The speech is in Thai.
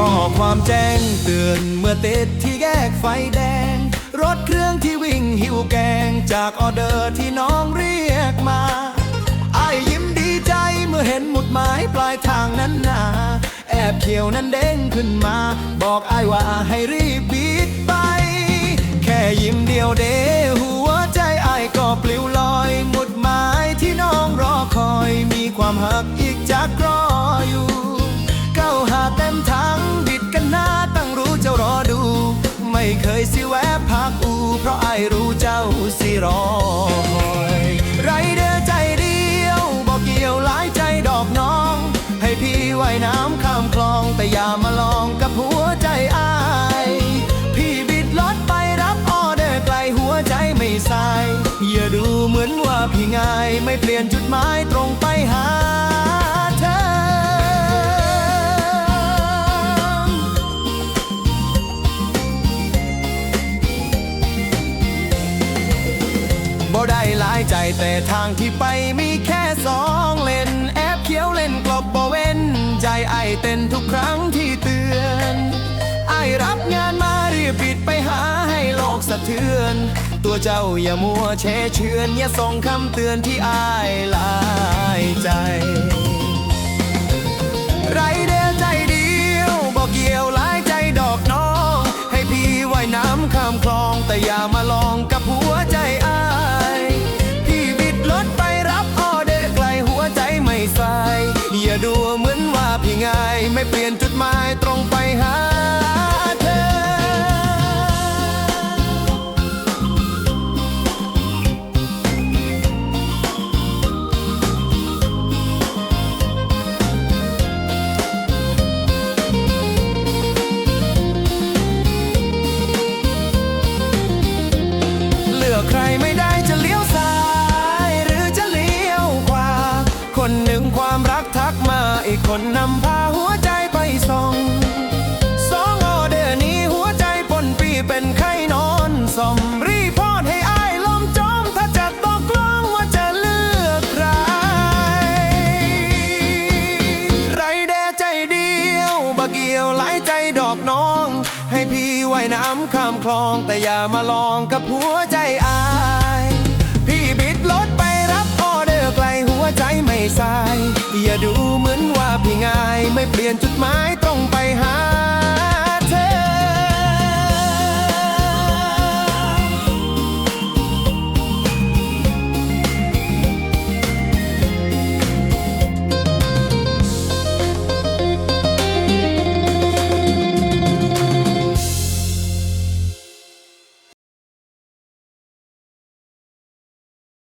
ข้อความแจ้งเตือนเมื่อติดที่แยกไฟแดง รถเครื่องที่วิ่งหิวแกง จากออเดอร์ที่น้องเรียกมาไอายยิ้มดีใจเมื่อเห็นหมุดหมายปลายทางนั้นนาแอบเขียวนั้นเด้งขึ้นมา บอกไอายว่าให้รีบบีดไป แค่ยิ้มเดียวเดหัวใจไอายก็ปลิวลอย หมุดหมายที่น้องรอคอยมีความหัก เคยสิแวะพักอูเพราะไอรู้เจ้าสิรอคอยไรเด้อใจเดียวบอกเกี่ยวหลายใจดอกน้อง ให้พี่ว่ายน้ำข้ามคลองแต่อย่ามาลองกับหัวใจอายพี่บิดรถไปรับออเดอร์ไกลหัวใจไม่สายอย่าดูเหมือนว่าพี่ง่ายไม่เปลี่ยนจุดหมายตรงไปหา บ่ได้หลายใจแต่ทางที่ไปมีแค่สองเลนแอบเขียวเล่นกลบบ่เว้น ใจไอเต้นทุกครั้งที่เตือนไอรับงานมารีบบิดไปหาให้โลกสะเทือน ตัวเจ้าอย่ามัวเชเชือนอย่าส่งคำเตือนที่อายลายใจไรเด้อใจเดียวบอกเกี่ยวหลายใจดอกน้องให้พี่ว่ายน้ำข้ามคลองแต่อย่ามาลองกับ ไม่เปลี่ยนจุดหมายตรงไปหาเธอ เลือกใครไม่ได้จะเลี้ยวซ้าย หรือจะเลี้ยวขวา คนหนึ่งความรักทักมาอีกคนนำพา ส่งรีพอร์ให้อายลมจม ถ้าจะตกลงว่าจะเลือกใคร ไรแดใจเดียวบะเกียวหลใจดอกน้อง ให้พี่ว่ายน้ำข้ามคลอง แต่อย่ามาลองกับหัวใจอาย พี่บิดรถไปรับออเดอร์ไกลหัวใจไม่สา